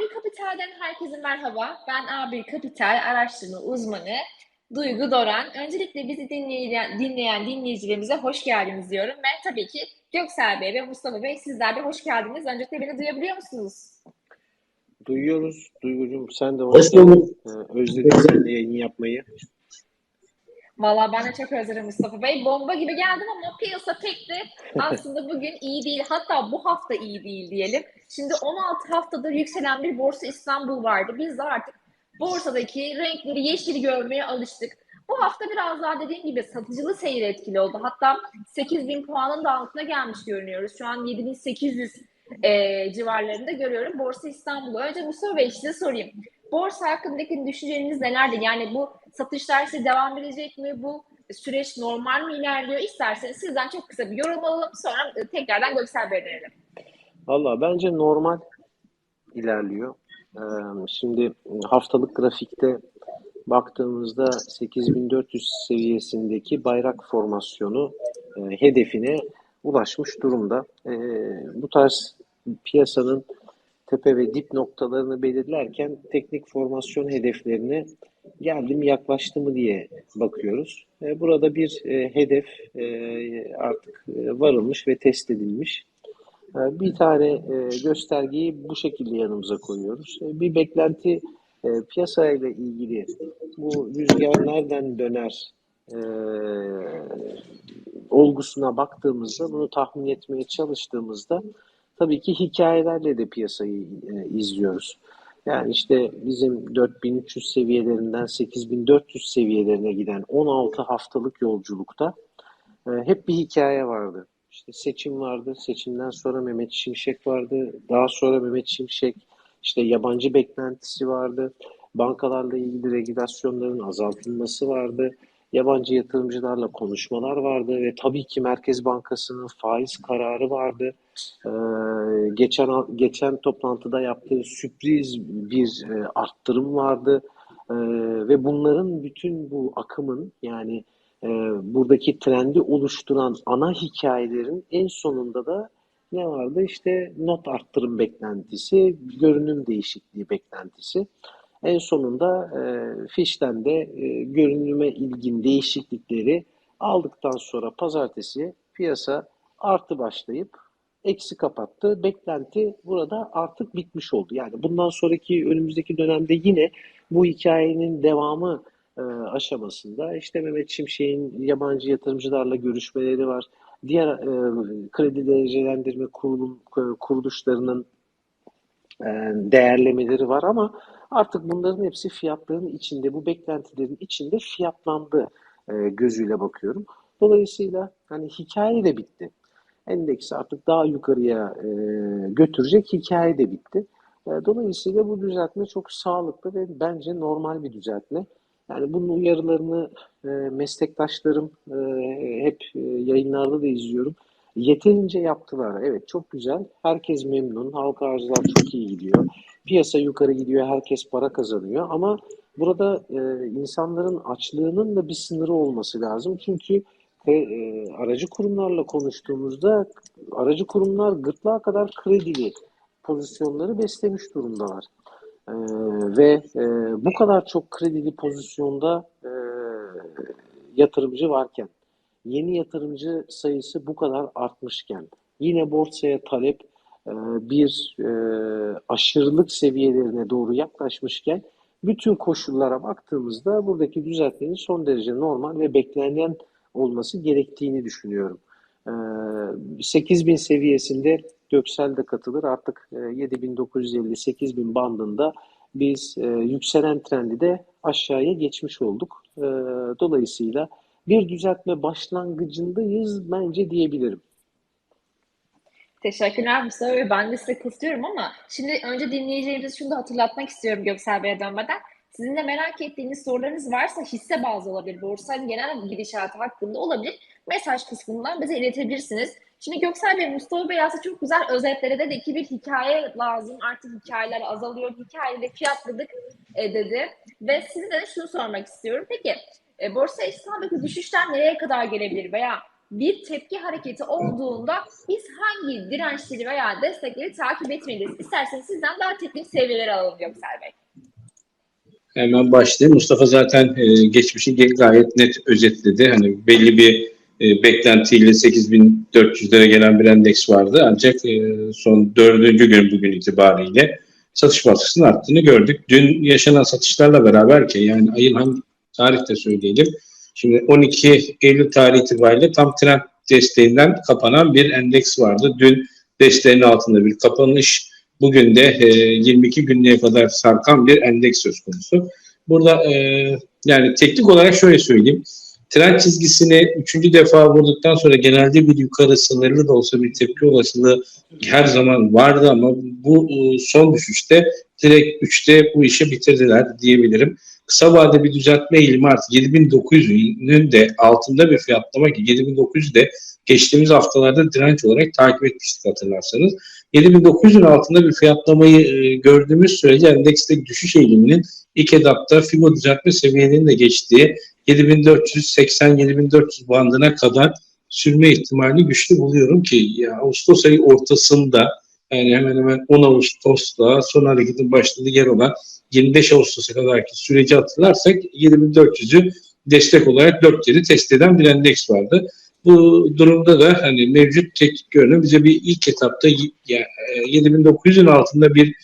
A1 Kapital'den herkese merhaba. Ben A1 Kapital araştırma uzmanı Duygu Doran. Öncelikle bizi dinleyen, dinleyen dinleyicilerimize hoş geldiniz diyorum. Ben tabii ki Göksel Bey ve Mustafa Bey sizler de hoş geldiniz. Öncelikle beni duyabiliyor musunuz? Duyuyoruz. Duygucuğum sen de hoş geldin. Ee, özledim seninle yayın yapmayı. Valla ben de çok özledim Mustafa Bey. Bomba gibi geldim ama piyasa pek de aslında bugün iyi değil. Hatta bu hafta iyi değil diyelim. Şimdi 16 haftadır yükselen bir Borsa İstanbul vardı. Biz de artık borsadaki renkleri yeşil görmeye alıştık. Bu hafta biraz daha dediğim gibi satıcılı seyir etkili oldu. Hatta 8000 puanın da altına gelmiş görünüyoruz. Şu an 7800 e, civarlarında görüyorum Borsa İstanbul'u. Önce Mustafa Bey size sorayım. Borsa hakkındaki düşünceleriniz nelerdi? Yani bu satışlar size devam edecek mi? Bu süreç normal mi ilerliyor? İsterseniz sizden çok kısa bir yorum alalım. Sonra tekrardan Göksel Bey'e dönelim. Valla bence normal ilerliyor. Ee, şimdi haftalık grafikte baktığımızda 8400 seviyesindeki bayrak formasyonu e, hedefine ulaşmış durumda. E, bu tarz piyasanın tepe ve dip noktalarını belirlerken teknik formasyon hedeflerine geldi mi yaklaştı mı diye bakıyoruz. E, burada bir e, hedef e, artık varılmış ve test edilmiş. Bir tane göstergeyi bu şekilde yanımıza koyuyoruz. Bir beklenti piyasayla ilgili bu rüzgar nereden döner olgusuna baktığımızda bunu tahmin etmeye çalıştığımızda tabii ki hikayelerle de piyasayı e, izliyoruz. Yani işte bizim 4300 seviyelerinden 8400 seviyelerine giden 16 haftalık yolculukta e, hep bir hikaye vardı. İşte seçim vardı, seçimden sonra Mehmet Şimşek vardı, daha sonra Mehmet Şimşek işte yabancı beklentisi vardı, bankalarla ilgili regülasyonların azaltılması vardı, yabancı yatırımcılarla konuşmalar vardı ve tabii ki Merkez Bankası'nın faiz kararı vardı. Ee, geçen geçen toplantıda yaptığı sürpriz bir e, arttırım vardı ee, ve bunların bütün bu akımın yani e, buradaki trendi oluşturan ana hikayelerin en sonunda da ne vardı? İşte not arttırım beklentisi, görünüm değişikliği beklentisi. En sonunda e, fişten de e, görünüme ilgin değişiklikleri aldıktan sonra pazartesi piyasa artı başlayıp eksi kapattı. Beklenti burada artık bitmiş oldu. Yani bundan sonraki önümüzdeki dönemde yine bu hikayenin devamı e, aşamasında işte Mehmet Şimşek'in yabancı yatırımcılarla görüşmeleri var. Diğer e, kredi derecelendirme kurulum, kuruluşlarının e, değerlemeleri var ama artık bunların hepsi fiyatların içinde, bu beklentilerin içinde fiyatlandı e, gözüyle bakıyorum. Dolayısıyla hani hikaye de bitti. Endeksi artık daha yukarıya e, götürecek hikaye de bitti. E, dolayısıyla bu düzeltme çok sağlıklı ve bence normal bir düzeltme. Yani bunun uyarılarını e, meslektaşlarım e, hep e, yayınlarda da izliyorum. Yeterince yaptılar. Evet çok güzel. Herkes memnun. Halka arzlar çok iyi gidiyor. Piyasa yukarı gidiyor. Herkes para kazanıyor. Ama burada e, insanların açlığının da bir sınırı olması lazım. Çünkü e, aracı kurumlarla konuştuğumuzda aracı kurumlar gırtlağa kadar kredili pozisyonları beslemiş durumdalar. E, ve e, bu kadar çok kredili pozisyonda e, yatırımcı varken yeni yatırımcı sayısı bu kadar artmışken yine borsaya talep e, bir e, aşırılık seviyelerine doğru yaklaşmışken bütün koşullara baktığımızda buradaki düzeltmenin son derece normal ve beklenen olması gerektiğini düşünüyorum. 8000 e, seviyesinde Göksel de katılır. Artık 7950-8000 bandında biz yükselen trendi de aşağıya geçmiş olduk. Dolayısıyla bir düzeltme başlangıcındayız bence diyebilirim. Teşekkürler Mustafa Bey. Ben de size kısıyorum ama şimdi önce dinleyicilerimize şunu da hatırlatmak istiyorum Göksel Bey'e dönmeden. Sizin de merak ettiğiniz sorularınız varsa hisse bazı olabilir, borsanın genel gidişatı hakkında olabilir. Mesaj kısmından bize iletebilirsiniz. Şimdi Göksel Bey, Mustafa Bey aslında çok güzel özetlere dedi ki bir hikaye lazım. Artık hikayeler azalıyor. Hikayeyle fiyatladık e, dedi. Ve size de şunu sormak istiyorum. Peki e, Borsa İstanbul'daki düşüşler nereye kadar gelebilir veya bir tepki hareketi olduğunda biz hangi dirençleri veya destekleri takip etmeliyiz? İsterseniz sizden daha teknik seviyeleri alalım Göksel Bey. Hemen başlayayım. Mustafa zaten e, geçmişi gayet net özetledi. Hani belli bir e, beklentiyle 8400'lere gelen bir endeks vardı. Ancak e, son dördüncü gün bugün itibariyle satış baskısının arttığını gördük. Dün yaşanan satışlarla beraber ki yani ayın hangi tarihte söyleyelim. Şimdi 12 Eylül tarihi itibariyle tam trend desteğinden kapanan bir endeks vardı. Dün desteğin altında bir kapanış. Bugün de e, 22 günlüğe kadar sarkan bir endeks söz konusu. Burada e, yani teknik olarak şöyle söyleyeyim. Trend çizgisini üçüncü defa vurduktan sonra genelde bir yukarı sınırlı da olsa bir tepki olasılığı her zaman vardı ama bu e, son düşüşte direkt 3'te bu işi bitirdiler diyebilirim. Kısa vadede bir düzeltme eğilimi artık 7900'ün de altında bir fiyatlama ki 7900 de geçtiğimiz haftalarda direnç olarak takip etmiştik hatırlarsanız. 7900'ün altında bir fiyatlamayı e, gördüğümüz sürece endekste düşüş eğiliminin ilk etapta FIBO düzeltme seviyelerinin de geçtiği 7480-7400 bandına kadar sürme ihtimali güçlü buluyorum ki ya Ağustos ayı ortasında yani hemen hemen 10 Ağustos'ta son hareketin başladığı yer olan 25 Ağustos'a kadarki süreci hatırlarsak 7400'ü destek olarak 4 yeri test eden bir endeks vardı. Bu durumda da hani mevcut teknik görünüm bize bir ilk etapta 7900'ün altında bir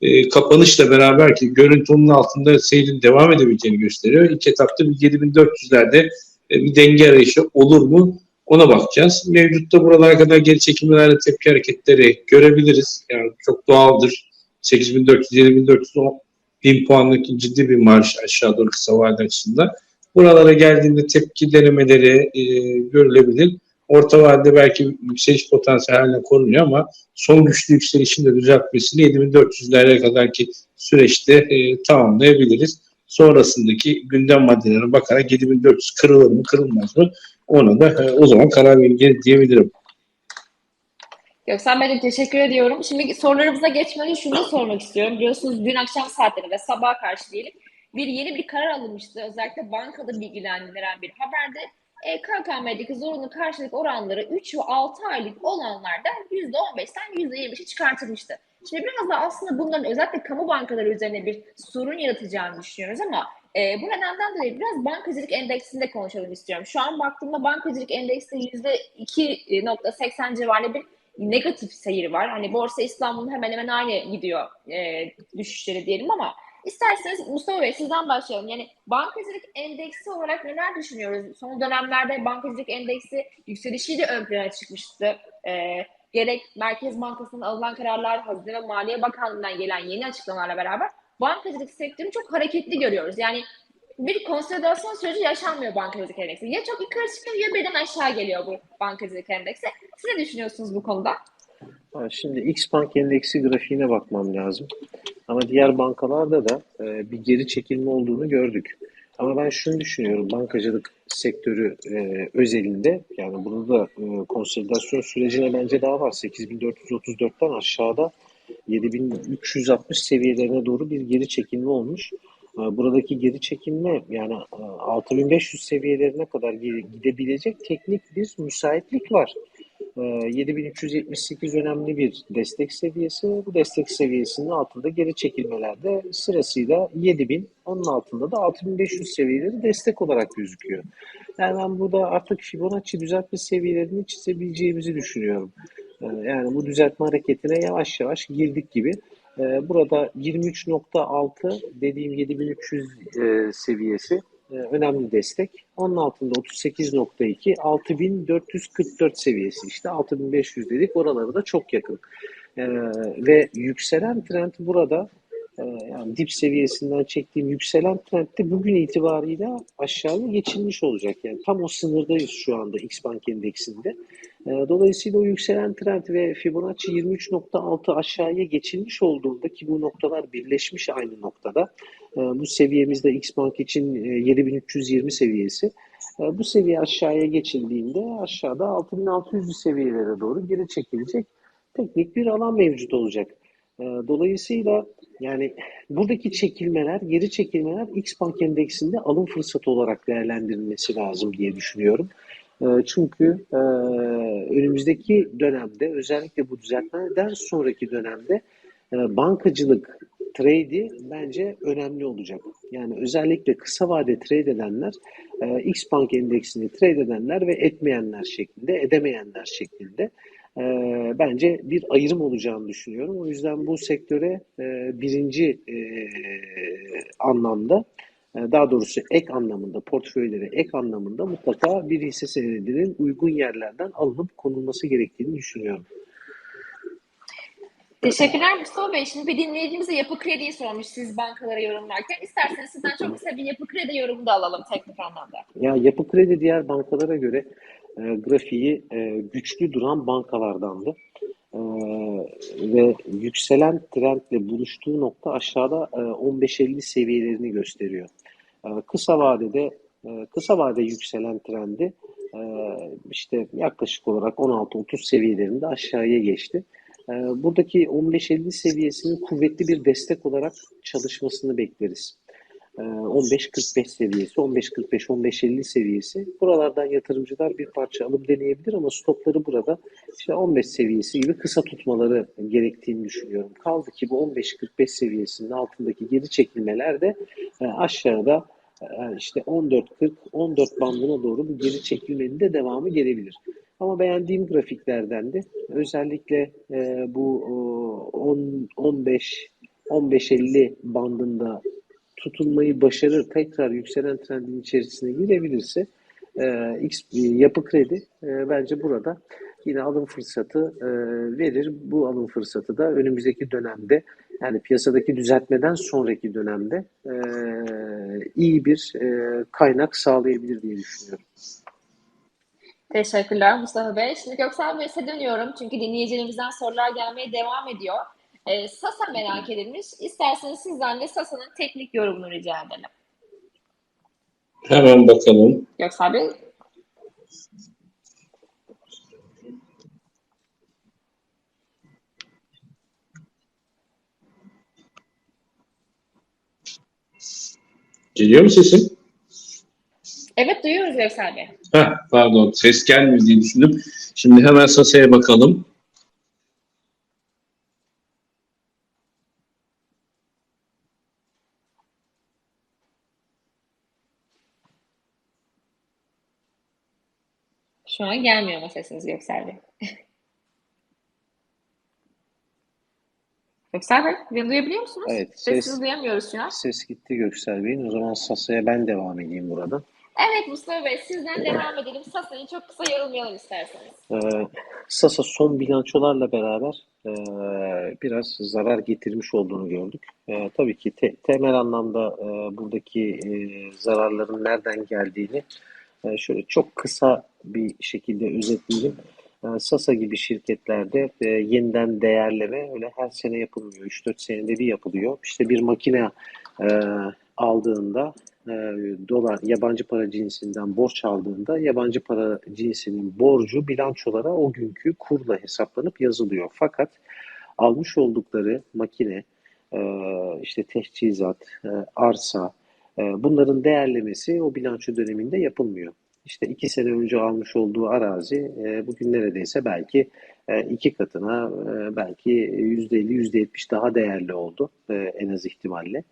e, kapanışla beraber ki görüntü altında seyrin devam edebileceğini gösteriyor. İlk etapta bir 7400'lerde e, bir denge arayışı olur mu? Ona bakacağız. Mevcutta buralara kadar geri çekimlerle tepki hareketleri görebiliriz. Yani çok doğaldır. 8400, 7400, 1000 puanlık ciddi bir marş aşağı doğru kısa vade açısından. Buralara geldiğinde tepki denemeleri e, görülebilir. Orta vadede belki yükseliş potansiyeli haline korunuyor ama son güçlü yükselişin de düzeltmesini 7400'lere kadarki süreçte e, tamamlayabiliriz. Sonrasındaki gündem maddelerine bakarak 7400 kırılır mı kırılmaz mı ona da e, o zaman karar vereceğiz diyebilirim. Göksel Bey'e teşekkür ediyorum. Şimdi sorularımıza geçmeden şunu sormak istiyorum. Biliyorsunuz dün akşam saatlerinde sabaha karşı diyelim bir yeni bir karar alınmıştı. Özellikle bankada bilgilendiren bir haberde e, KKM'deki zorunlu karşılık oranları 3 ve 6 aylık olanlarda %15'ten %25'e çıkartılmıştı. Şimdi biraz da aslında bunların özellikle kamu bankaları üzerine bir sorun yaratacağını düşünüyoruz ama e, bu nedenden dolayı biraz bankacılık endeksinde konuşalım istiyorum. Şu an baktığımda bankacılık endeksi %2.80 civarında bir negatif seyir var. Hani Borsa İstanbul'un hemen hemen aynı gidiyor e, düşüşleri diyelim ama isterseniz Mustafa Bey sizden başlayalım. Yani bankacılık endeksi olarak neler düşünüyoruz? Son dönemlerde bankacılık endeksi yükselişiyle ön plana çıkmıştı. E, gerek Merkez Bankası'nın alınan kararlar, Hazine ve Maliye Bakanlığı'ndan gelen yeni açıklamalarla beraber bankacılık sektörünü çok hareketli görüyoruz. Yani bir konsolidasyon süreci yaşanmıyor bankacılık endeksi. Ya çok yukarı çıkıyor ya birden aşağı geliyor bu bankacılık endeksi. Siz ne düşünüyorsunuz bu konuda? Şimdi X Bank endeksi grafiğine bakmam lazım. Ama diğer bankalarda da e, bir geri çekilme olduğunu gördük. Ama ben şunu düşünüyorum, bankacılık sektörü e, özelinde, yani bunu da e, konsolidasyon sürecine bence daha var. 8434'ten aşağıda 7360 seviyelerine doğru bir geri çekilme olmuş. Buradaki geri çekilme yani 6500 seviyelerine kadar gidebilecek teknik bir müsaitlik var. 7378 önemli bir destek seviyesi. Bu destek seviyesinin altında geri çekilmelerde sırasıyla 7000, onun altında da 6500 seviyeleri destek olarak gözüküyor. Yani ben burada artık Fibonacci düzeltme seviyelerini çizebileceğimizi düşünüyorum. Yani bu düzeltme hareketine yavaş yavaş girdik gibi. Burada 23.6 dediğim 7300 seviyesi önemli destek. Onun altında 38.2, 6444 seviyesi işte 6500 dedik. Oraları da çok yakın. Ve yükselen trend burada yani dip seviyesinden çektiğim yükselen trend de bugün itibariyle aşağıya geçilmiş olacak. Yani tam o sınırdayız şu anda X Bank endeksinde. Dolayısıyla o yükselen trend ve Fibonacci 23.6 aşağıya geçilmiş olduğunda ki bu noktalar birleşmiş aynı noktada. Bu seviyemizde X Bank için 7320 seviyesi. Bu seviye aşağıya geçildiğinde aşağıda 6600 seviyelere doğru geri çekilecek teknik bir alan mevcut olacak. Dolayısıyla yani buradaki çekilmeler, geri çekilmeler X Bank endeksinde alım fırsatı olarak değerlendirilmesi lazım diye düşünüyorum. E, çünkü e, önümüzdeki dönemde özellikle bu düzeltmeden sonraki dönemde e, bankacılık trade'i bence önemli olacak. Yani özellikle kısa vade trade edenler, e, X Bank endeksini trade edenler ve etmeyenler şeklinde, edemeyenler şeklinde e, bence bir ayrım olacağını düşünüyorum. O yüzden bu sektöre e, birinci e, anlamda e, daha doğrusu ek anlamında, portföylere ek anlamında mutlaka bir hisse senedinin uygun yerlerden alınıp konulması gerektiğini düşünüyorum. Teşekkürler Mustafa Bey. Şimdi bir dinleyicimize yapı krediyi sormuş siz bankalara yorumlarken. İsterseniz sizden çok kısa bir yapı kredi yorumu da alalım teknik anlamda. Ya yapı kredi diğer bankalara göre e, grafiği e, güçlü duran bankalardandı. E, ve yükselen trendle buluştuğu nokta aşağıda e, 15-50 seviyelerini gösteriyor. E, kısa vadede e, kısa vade yükselen trendi e, işte yaklaşık olarak 16-30 seviyelerinde aşağıya geçti. E, buradaki 15-50 seviyesinin kuvvetli bir destek olarak çalışmasını bekleriz. 15-45 seviyesi, 15-45-15-50 seviyesi. Buralardan yatırımcılar bir parça alım deneyebilir ama stopları burada işte 15 seviyesi gibi kısa tutmaları gerektiğini düşünüyorum. Kaldı ki bu 15-45 seviyesinin altındaki geri çekilmeler de aşağıda işte 14-40-14 bandına doğru bu geri çekilmenin de devamı gelebilir. Ama beğendiğim grafiklerden de özellikle bu 10 15 15-50 bandında tutunmayı başarır, tekrar yükselen trendin içerisine girebilirse e, X yapı kredi e, bence burada yine alım fırsatı e, verir. Bu alım fırsatı da önümüzdeki dönemde yani piyasadaki düzeltmeden sonraki dönemde e, iyi bir e, kaynak sağlayabilir diye düşünüyorum. Teşekkürler Mustafa Bey. Şimdi Göksel Bey'e dönüyorum çünkü dinleyicilerimizden sorular gelmeye devam ediyor. E, Sasa merak edilmiş. İsterseniz sizden de Sasa'nın teknik yorumunu rica edelim. Hemen bakalım. Göksel Bey. Geliyor mu sesim? Evet duyuyoruz Göksel Bey. Heh, pardon ses gelmiyor diye düşündüm. Şimdi hemen Sasa'ya bakalım. Şu an gelmiyor ama sesiniz Göksel Bey. Göksel Bey, beni duyabiliyor musunuz? Evet, ses- duyamıyoruz şu an. Ses gitti Göksel Bey'in. O zaman Sasa'ya ben devam edeyim burada. Evet Mustafa Bey, sizden devam edelim. Sasa'yı çok kısa yorumlayalım isterseniz. Ee, Sasa son bilançolarla beraber e, biraz zarar getirmiş olduğunu gördük. E, tabii ki te- temel anlamda e, buradaki e, zararların nereden geldiğini şöyle çok kısa bir şekilde özetleyeyim. E, Sasa gibi şirketlerde e, yeniden değerleme öyle her sene yapılmıyor. 3-4 senede bir yapılıyor. İşte bir makine e, aldığında e, dolar yabancı para cinsinden borç aldığında yabancı para cinsinin borcu bilançolara o günkü kurla hesaplanıp yazılıyor. Fakat almış oldukları makine, işte teçhizat, arsa bunların değerlemesi o bilanço döneminde yapılmıyor. İşte iki sene önce almış olduğu arazi e, bugün neredeyse belki e, iki katına e, belki yüzde elli, yüzde yetmiş daha değerli oldu en az ihtimalle.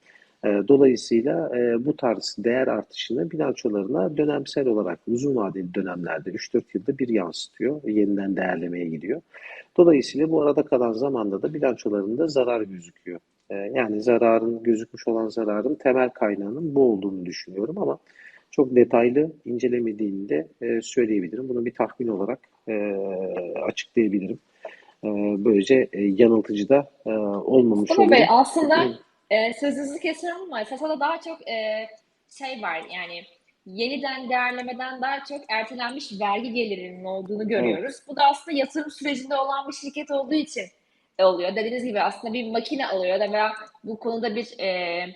Dolayısıyla bu tarz değer artışını bilançolarına dönemsel olarak uzun vadeli dönemlerde 3-4 yılda bir yansıtıyor. Yeniden değerlemeye gidiyor. Dolayısıyla bu arada kalan zamanda da bilançolarında zarar gözüküyor. E, Yani zararın gözükmüş olan zararın temel kaynağının bu olduğunu düşünüyorum ama çok detaylı incelemediğini de e, söyleyebilirim. Bunu bir tahmin olarak e, açıklayabilirim. E, Böylece e, yanıltıcı da e, olmamış Mustafa. Bey aslında e, sözünüzü kesiyorum ama Sasa'da daha çok e, şey var yani yeniden değerlemeden daha çok ertelenmiş vergi gelirinin olduğunu görüyoruz. Bu da aslında yatırım sürecinde olan bir şirket olduğu için oluyor. Dediğiniz gibi aslında bir makine alıyor da veya bu konuda bir e,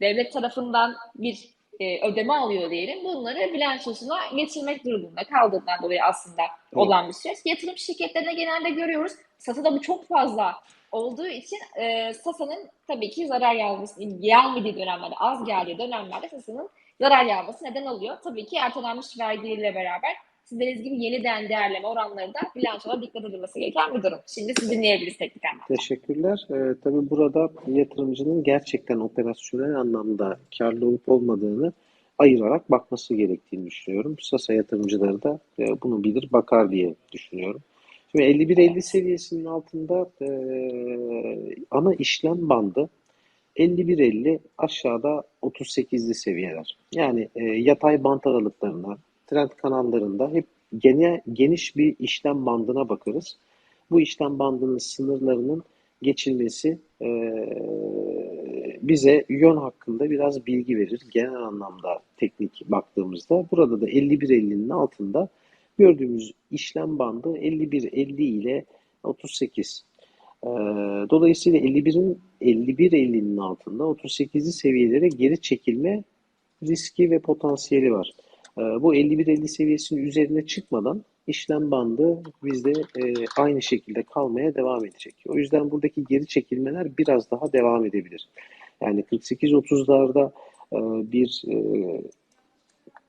devlet tarafından bir e, ödeme alıyor diyelim. Bunları bilançosuna geçirmek durumunda kaldığından dolayı aslında olan bir süreç. Yatırım şirketlerine genelde görüyoruz. Sasa'da bu çok fazla olduğu için e, Sasa'nın tabii ki zarar yazması, gelmediği dönemlerde, az geldiği dönemlerde Sasa'nın zarar yazması neden oluyor. Tabii ki ertelenmiş vergiyle beraber Sizleriniz gibi yeniden değerleme oranları da bilançoda dikkat edilmesi gereken bir durum. Şimdi sizi dinleyebiliriz teknik anlamda. Teşekkürler. Ee, tabii burada yatırımcının gerçekten operasyonel anlamda karlı olup olmadığını ayırarak bakması gerektiğini düşünüyorum. Sasa yatırımcıları da e, bunu bilir, bakar diye düşünüyorum. Şimdi 51-50 seviyesinin altında e, ana işlem bandı 51-50 aşağıda 38'li seviyeler. Yani e, yatay bant aralıklarına, trend kanallarında hep gene, geniş bir işlem bandına bakarız. Bu işlem bandının sınırlarının geçilmesi e, bize yön hakkında biraz bilgi verir. Genel anlamda teknik baktığımızda. Burada da 51.50'nin altında gördüğümüz işlem bandı 51.50 ile 38. E, dolayısıyla 51'in 51.50'nin altında 38'li seviyelere geri çekilme riski ve potansiyeli var. E, bu 51.50 seviyesinin üzerine çıkmadan işlem bandı bizde e, aynı şekilde kalmaya devam edecek. O yüzden buradaki geri çekilmeler biraz daha devam edebilir. Yani 48-30'larda e, bir e,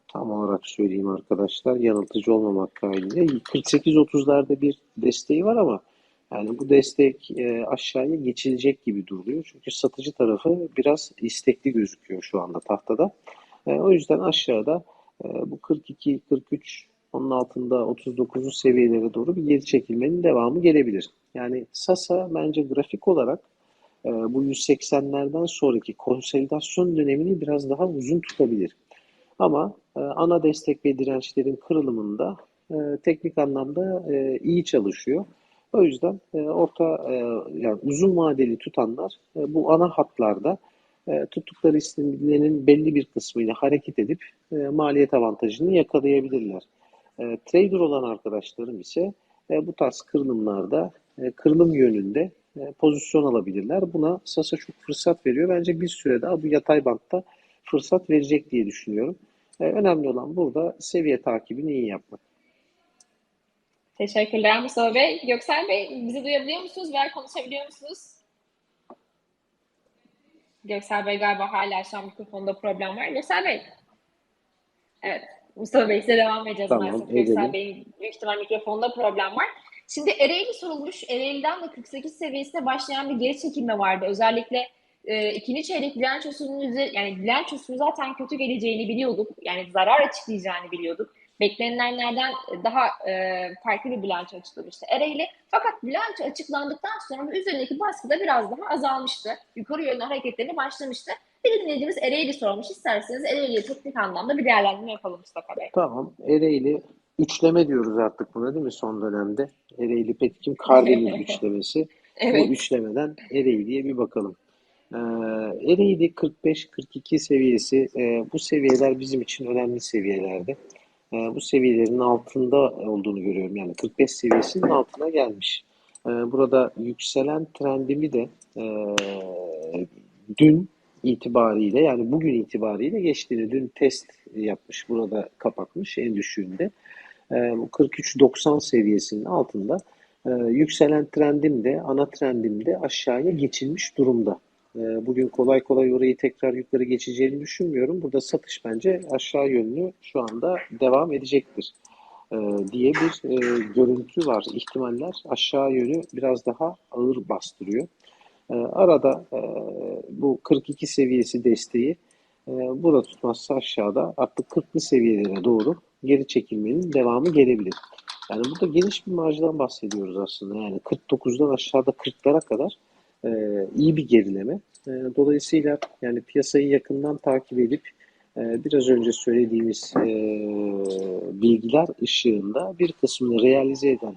tam olarak söyleyeyim arkadaşlar yanıltıcı olmamak kaydıyla 48-30'larda bir desteği var ama yani bu destek e, aşağıya geçilecek gibi duruyor. Çünkü satıcı tarafı biraz istekli gözüküyor şu anda tahtada. O yüzden aşağıda e, bu 42-43 onun altında 39'lu seviyelere doğru bir geri çekilmenin devamı gelebilir. Yani Sasa bence grafik olarak e, bu 180'lerden sonraki konsolidasyon dönemini biraz daha uzun tutabilir. Ama e, ana destek ve dirençlerin kırılımında e, teknik anlamda iyi çalışıyor. O yüzden orta yani uzun vadeli tutanlar bu ana hatlarda e, tuttukları isimlerin belli bir kısmıyla hareket edip e, maliyet avantajını yakalayabilirler. E, trader olan arkadaşlarım ise e, bu tarz kırılımlarda e, kırılım yönünde e, pozisyon alabilirler. Buna Sasa çok fırsat veriyor. Bence bir süre daha bu yatay bantta fırsat verecek diye düşünüyorum. E, önemli olan burada seviye takibini iyi yapmak. Teşekkürler Mustafa Bey. Göksel Bey bizi duyabiliyor musunuz veya konuşabiliyor musunuz? Göksel Bey galiba hala şu an mikrofonda problem var. Göksel Bey. Evet. Mustafa Bey size devam edeceğiz Tamam, maalesef. edelim. Göksel Bey'in büyük ihtimal mikrofonda problem var. Şimdi Ereğli sorulmuş. Ereğli'den de 48 seviyesine başlayan bir geri çekilme vardı. Özellikle e, ikinci çeyrek bilançosunun üzeri, yani bilançosunun zaten kötü geleceğini biliyorduk. Yani zarar açıklayacağını biliyorduk. Beklenenlerden daha e, farklı bir bilanço açıklamıştı Ereğli. Fakat bilanço açıklandıktan sonra üzerindeki baskı da biraz daha azalmıştı. Yukarı yönlü hareketlerine başlamıştı. Bir dinleyicimiz Ereğli sormuş. İsterseniz Ereğli'ye teknik anlamda bir değerlendirme yapalım Mustafa Bey. Tamam. Ereğli üçleme diyoruz artık buna değil mi son dönemde? Ereğli Petkim Karadeniz üçlemesi. Bu Evet. üçlemeden Ereğli'ye bir bakalım. Ee, Ereğli 45-42 seviyesi e, bu seviyeler bizim için önemli seviyelerdi. E, bu seviyelerin altında olduğunu görüyorum. Yani 45 seviyesinin altına gelmiş. E, burada yükselen trendimi de e, dün itibariyle yani bugün itibariyle geçtiğini dün test yapmış. Burada kapatmış en düşüğünde. E, bu 43-90 seviyesinin altında e, yükselen trendim de ana trendim de aşağıya geçilmiş durumda. E, bugün kolay kolay orayı tekrar yukarı geçeceğini düşünmüyorum. Burada satış bence aşağı yönlü şu anda devam edecektir e, diye bir e, görüntü var. İhtimaller aşağı yönü biraz daha ağır bastırıyor. E, arada e, bu 42 seviyesi desteği e, burada tutmazsa aşağıda artık 40'lı seviyelere doğru geri çekilmenin devamı gelebilir. Yani burada geniş bir marjdan bahsediyoruz aslında. Yani 49'dan aşağıda 40'lara kadar e, iyi bir gerileme. E, dolayısıyla yani piyasayı yakından takip edip e, biraz önce söylediğimiz e, bilgiler ışığında bir kısmını realize eden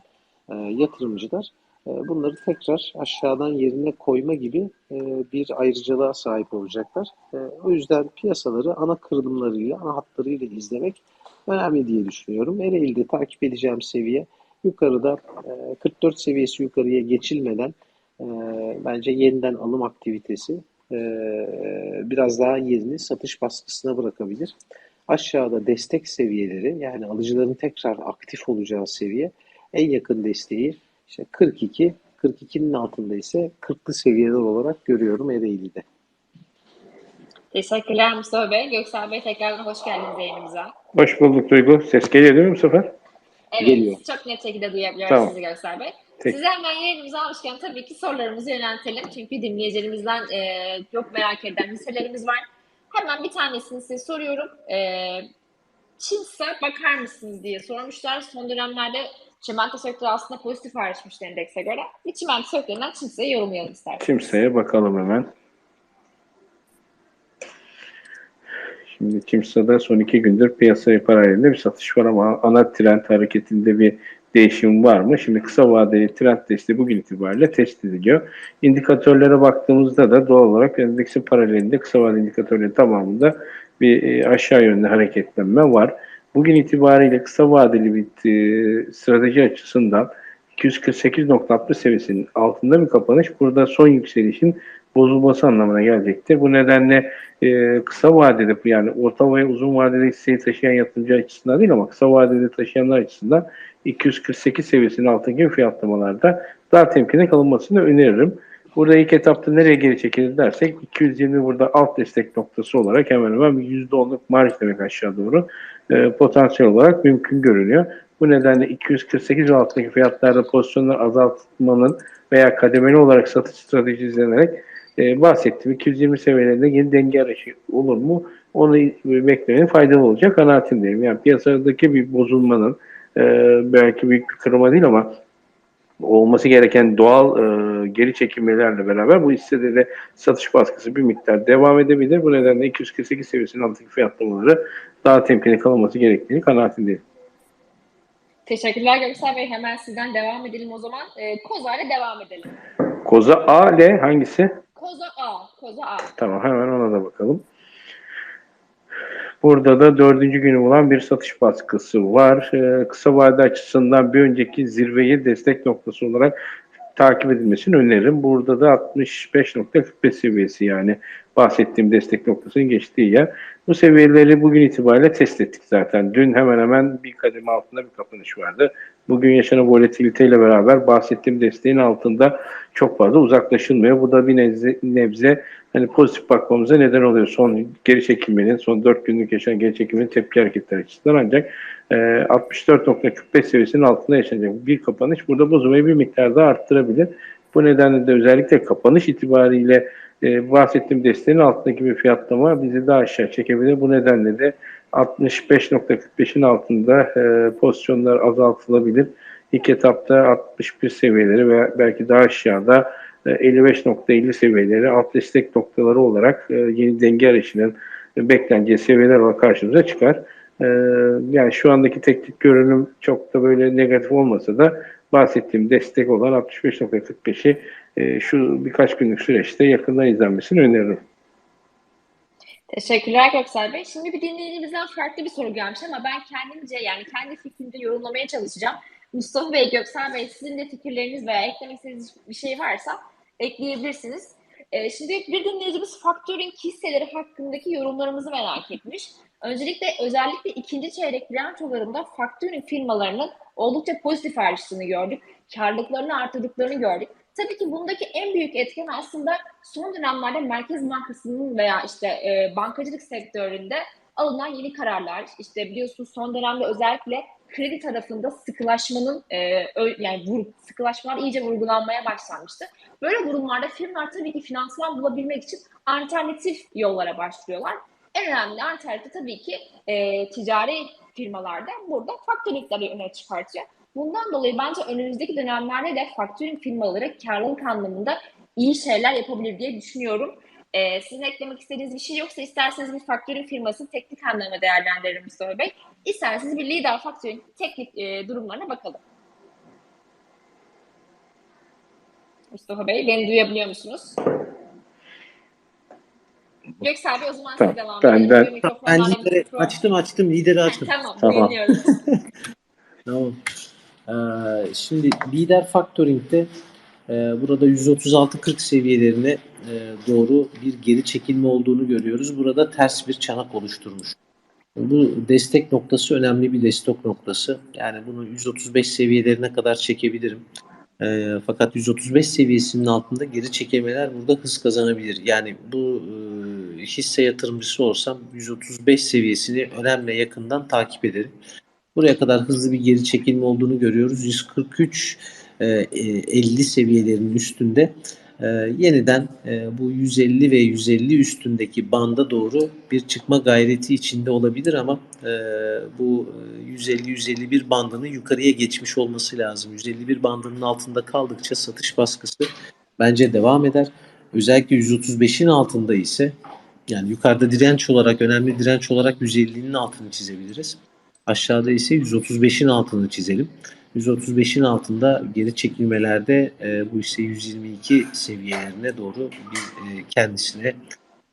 e, yatırımcılar e, bunları tekrar aşağıdan yerine koyma gibi e, bir ayrıcalığa sahip olacaklar. E, o yüzden piyasaları ana kırılımlarıyla, ana hatlarıyla izlemek önemli diye düşünüyorum. Ereğli'de takip edeceğim seviye yukarıda e, 44 seviyesi yukarıya geçilmeden e, bence yeniden alım aktivitesi e, biraz daha yerini satış baskısına bırakabilir. Aşağıda destek seviyeleri yani alıcıların tekrar aktif olacağı seviye en yakın desteği işte 42, 42'nin altında ise 40'lı seviyeler olarak görüyorum Ereğli'de. Teşekkürler Mustafa Bey. Göksel Bey tekrardan hoş geldiniz yayınımıza. Hoş bulduk Duygu. Ses geliyor değil mi bu sefer? Evet, Geliyor. çok net şekilde duyabiliyoruz Tamam. sizi Göksel Bey. Peki. Size hemen yayınımıza almışken tabii ki sorularımızı yöneltelim. Çünkü dinleyicilerimizden e, çok merak eden hisselerimiz var. Hemen bir tanesini size soruyorum. E, Çimsa bakar mısınız diye sormuşlar. Son dönemlerde çimento sektörü aslında pozitif ayrışmıştı endekse göre. Bir çimento sektöründen Çimsa'yı yorumlayalım isterseniz. Kimseye bakalım hemen. Şimdi Kimsa'da son iki gündür piyasaya paralelinde bir satış var ama ana trend hareketinde bir değişim var mı? Şimdi kısa vadeli trend testi bugün itibariyle test ediliyor. İndikatörlere baktığımızda da doğal olarak endeksin paralelinde kısa vadeli indikatörlerin tamamında bir e, aşağı yönlü hareketlenme var. Bugün itibariyle kısa vadeli bir e, strateji açısından 248.60 seviyesinin altında bir kapanış burada son yükselişin bozulması anlamına gelecektir. Bu nedenle e, kısa vadede yani orta ve uzun vadede hisseyi taşıyan yatırımcı açısından değil ama kısa vadede taşıyanlar açısından 248 seviyesinin altındaki fiyatlamalarda daha temkinli kalınmasını öneririm. Burada ilk etapta nereye geri çekilir dersek 220 burada alt destek noktası olarak hemen hemen bir %10'luk marj demek aşağı doğru e, potansiyel olarak mümkün görünüyor. Bu nedenle 248 ve altındaki fiyatlarda pozisyonları azaltmanın veya kademeli olarak satış stratejisi izlenerek e, bahsettiğim 220 seviyelerinde yeni denge arayışı olur mu? Onu beklemenin faydalı olacak kanaatindeyim. Yani piyasadaki bir bozulmanın e, belki büyük bir kırılma değil ama olması gereken doğal e, geri çekilmelerle beraber bu hissede de satış baskısı bir miktar devam edebilir. Bu nedenle 248 seviyesinin altındaki fiyatlamaları daha temkinli kalınması gerektiğini kanaatindeyim. Teşekkürler Göksel Bey. Hemen sizden devam edelim o zaman. E, Koza ile devam edelim. Koza A, L hangisi? Koza A. Koza A. Tamam hemen ona da bakalım. Burada da dördüncü günü olan bir satış baskısı var. Ee, kısa vade açısından bir önceki zirveyi destek noktası olarak takip edilmesini öneririm. Burada da 65.45 seviyesi yani bahsettiğim destek noktasının geçtiği yer. Bu seviyeleri bugün itibariyle test ettik zaten. Dün hemen hemen bir kademe altında bir kapanış vardı. Bugün yaşanan volatiliteyle beraber bahsettiğim desteğin altında çok fazla uzaklaşılmıyor. Bu da bir nebze, nebze hani pozitif bakmamıza neden oluyor. Son geri çekilmenin, son 4 günlük yaşanan geri çekilmenin tepki hareketleri açısından ancak e, 64.45 seviyesinin altında yaşanacak bir kapanış burada bozulmayı bir miktar daha arttırabilir. Bu nedenle de özellikle kapanış itibariyle e, bahsettiğim desteğin altındaki bir fiyatlama bizi daha aşağı çekebilir. Bu nedenle de 65.45'in altında e, pozisyonlar azaltılabilir. İlk etapta 61 seviyeleri ve belki daha aşağıda e, 55.50 seviyeleri alt destek noktaları olarak e, yeni denge arayışının bekleneceği seviyeler olarak karşımıza çıkar. E, yani şu andaki teknik görünüm çok da böyle negatif olmasa da bahsettiğim destek olan 65.45'i e, şu birkaç günlük süreçte yakından izlenmesini öneririm. Teşekkürler Göksel Bey. Şimdi bir dinleyicimizden farklı bir soru gelmiş ama ben kendimce yani kendi fikrimde yorumlamaya çalışacağım. Mustafa Bey, Göksel Bey sizin de fikirleriniz veya eklemek istediğiniz bir şey varsa ekleyebilirsiniz. Ee, şimdi bir dinleyicimiz factoring hisseleri hakkındaki yorumlarımızı merak etmiş. Öncelikle özellikle ikinci çeyrek bilançolarında factoring firmalarının oldukça pozitif ayrıştığını gördük. Karlılıklarını artırdıklarını gördük. Tabii ki bundaki en büyük etken aslında son dönemlerde Merkez Bankası'nın veya işte e, bankacılık sektöründe alınan yeni kararlar. İşte biliyorsunuz son dönemde özellikle kredi tarafında sıkılaşmanın e, yani vur, sıkılaşmalar iyice vurgulanmaya başlanmıştı. Böyle durumlarda firmalar tabii ki finansman bulabilmek için alternatif yollara başlıyorlar. En önemli alternatif tabii ki e, ticari firmalarda burada faktörlükleri öne çıkartıyor. Bundan dolayı bence önümüzdeki dönemlerde de faktörün firmaları karlılık anlamında iyi şeyler yapabilir diye düşünüyorum. Ee, sizin eklemek istediğiniz bir şey yoksa isterseniz bir faktörün firmasını teknik anlamda değerlendirelim Mustafa Bey. İsterseniz bir lider faktörün teknik e, durumlarına bakalım. Mustafa Bey beni duyabiliyor musunuz? Göksel Bey o zaman Tamam, size devam ben- edelim. ben- Ben lideri açtım açtım lideri açtım. Tamam, Tamam. dinliyoruz. Tamam. Ee, şimdi lider factoring'de e, burada 136-40 seviyelerine e, doğru bir geri çekilme olduğunu görüyoruz. Burada ters bir çanak oluşturmuş. Bu destek noktası önemli bir destek noktası. Yani bunu 135 seviyelerine kadar çekebilirim. E, fakat 135 seviyesinin altında geri çekilmeler burada hız kazanabilir. Yani bu e, hisse yatırımcısı olsam 135 seviyesini önemli yakından takip ederim. Buraya kadar hızlı bir geri çekilme olduğunu görüyoruz. 143 e, e, 50 seviyelerinin üstünde e, yeniden e, bu 150 ve 150 üstündeki banda doğru bir çıkma gayreti içinde olabilir ama e, bu e, 150-151 bandını yukarıya geçmiş olması lazım. 151 bandının altında kaldıkça satış baskısı bence devam eder. Özellikle 135'in altında ise yani yukarıda direnç olarak önemli direnç olarak 150'nin altını çizebiliriz. Aşağıda ise 135'in altını çizelim. 135'in altında geri çekilmelerde e, bu ise 122 seviyelerine doğru bir e, kendisine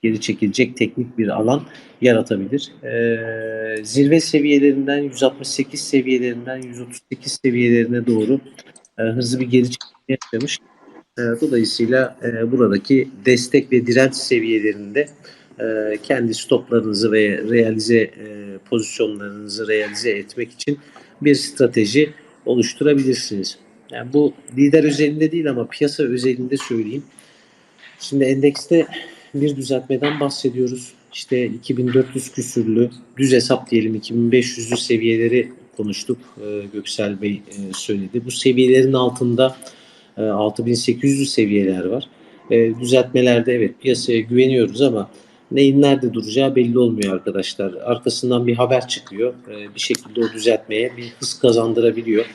geri çekilecek teknik bir alan yaratabilir. E, zirve seviyelerinden 168 seviyelerinden 138 seviyelerine doğru e, hızlı bir geri çekilme yaşamış. E, dolayısıyla e, buradaki destek ve direnç seviyelerinde e, kendi stoplarınızı ve realize e, pozisyonlarınızı realize etmek için bir strateji oluşturabilirsiniz. Yani bu lider özelinde değil ama piyasa özelinde söyleyeyim. Şimdi endekste bir düzeltmeden bahsediyoruz. İşte 2400 küsürlü düz hesap diyelim 2500'lü seviyeleri konuştuk. Ee, Göksel Bey e, söyledi. Bu seviyelerin altında e, 6800 seviyeler var. E, düzeltmelerde evet piyasaya güveniyoruz ama neyin nerede duracağı belli olmuyor arkadaşlar. Arkasından bir haber çıkıyor. E, bir şekilde o düzeltmeye bir hız kazandırabiliyor.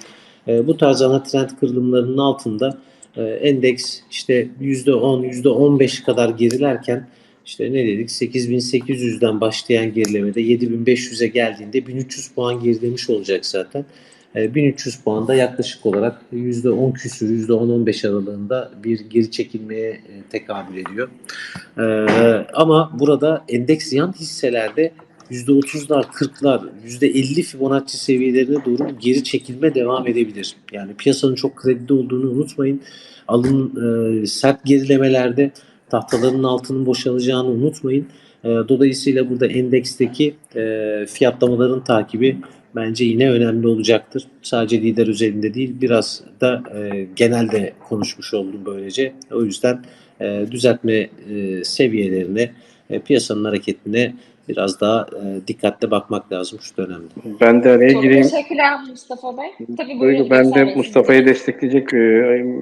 E, bu tarz ana trend kırılımlarının altında e, endeks işte %10, %15 kadar gerilerken işte ne dedik 8800'den başlayan gerilemede 7500'e geldiğinde 1300 puan gerilemiş olacak zaten. E, 1300 puan da yaklaşık olarak %10 küsür, %10-15 aralığında bir geri çekilmeye e, tekabül ediyor. E, ama burada endeks yan hisselerde %30'lar, 40'lar, %50 Fibonacci seviyelerine doğru geri çekilme devam edebilir. Yani piyasanın çok kredide olduğunu unutmayın. Alın e, sert gerilemelerde tahtaların altının boşalacağını unutmayın. E, dolayısıyla burada endeksteki e, fiyatlamaların takibi bence yine önemli olacaktır. Sadece lider özelinde değil biraz da e, genelde konuşmuş oldum böylece. O yüzden e, düzeltme e, seviyelerine, e, piyasanın hareketine biraz daha e, dikkatli bakmak lazım şu dönemde. Ben de araya Çok gireyim. teşekkürler Mustafa Bey. Tabii buyurun. ben de Mustafa'yı destekleyecek, e,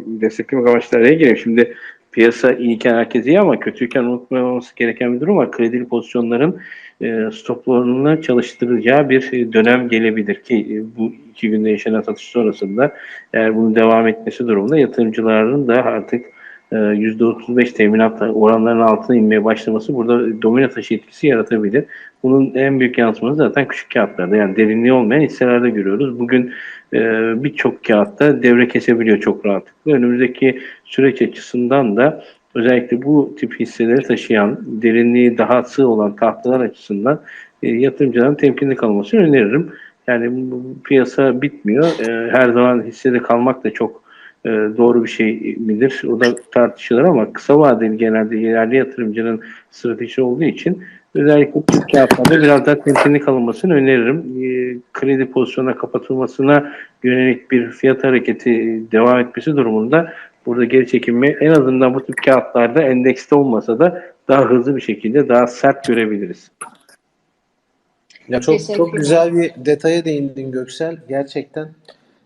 desteklemek amaçlı araya gireyim. Şimdi piyasa iyiyken herkes iyi ama kötüyken unutmaması gereken bir durum var. Kredili pozisyonların e, stoplarını çalıştıracağı bir e, dönem gelebilir ki e, bu iki günde yaşanan satış sonrasında eğer bunun devam etmesi durumunda yatırımcıların da artık e, %35 teminat oranlarının altına inmeye başlaması burada domino taşı etkisi yaratabilir. Bunun en büyük yansıması zaten küçük kağıtlarda yani derinliği olmayan hisselerde görüyoruz. Bugün e, birçok kağıtta devre kesebiliyor çok rahatlıkla. Önümüzdeki süreç açısından da özellikle bu tip hisseleri taşıyan, derinliği daha sığ olan tahtalar açısından e, yatırımcıların temkinli kalmasını öneririm. Yani bu piyasa bitmiyor. E, her zaman hissede kalmak da çok e, doğru bir şey midir? O da tartışılır ama kısa vadeli genelde yerli yatırımcının stratejisi olduğu için özellikle bu kağıtlarda biraz daha temkinli kalınmasını öneririm. E, kredi pozisyonuna kapatılmasına yönelik bir fiyat hareketi devam etmesi durumunda burada geri çekilme en azından bu tip kağıtlarda endekste olmasa da daha hızlı bir şekilde daha sert görebiliriz. Ya çok çok güzel bir detaya değindin Göksel. Gerçekten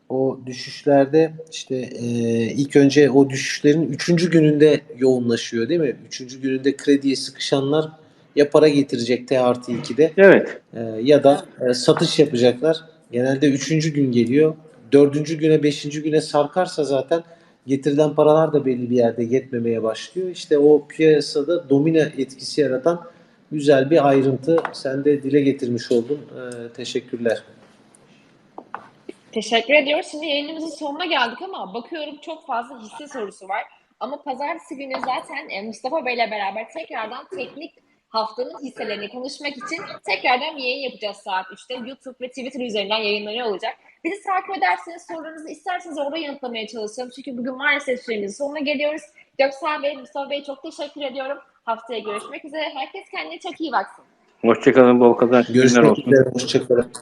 o düşüşlerde işte e, ilk önce o düşüşlerin üçüncü gününde yoğunlaşıyor değil mi? Üçüncü gününde krediye sıkışanlar ya para getirecek T artı 2'de Evet. e, ya da e, satış yapacaklar. Genelde üçüncü gün geliyor. Dördüncü güne, beşinci güne sarkarsa zaten getirilen paralar da belli bir yerde yetmemeye başlıyor. İşte o piyasada domino etkisi yaratan güzel bir ayrıntı. Sen de dile getirmiş oldun. E, teşekkürler. Teşekkür ediyoruz. Şimdi yayınımızın sonuna geldik ama bakıyorum çok fazla hisse sorusu var. Ama pazartesi günü zaten e, Mustafa Bey'le beraber tekrardan teknik haftanın hisselerini konuşmak için tekrardan bir yayın yapacağız saat 3'te. YouTube ve Twitter üzerinden yayınlanıyor olacak. Bizi takip ederseniz sorularınızı isterseniz orada yanıtlamaya çalışalım. Çünkü bugün maalesef süremizin sonuna geliyoruz. Göksel Bey, Mustafa Bey çok teşekkür ediyorum. Haftaya görüşmek üzere. Herkes kendine çok iyi baksın. Hoşçakalın. Bol kazançlar. Görüşmek üzere. Hoşçakalın.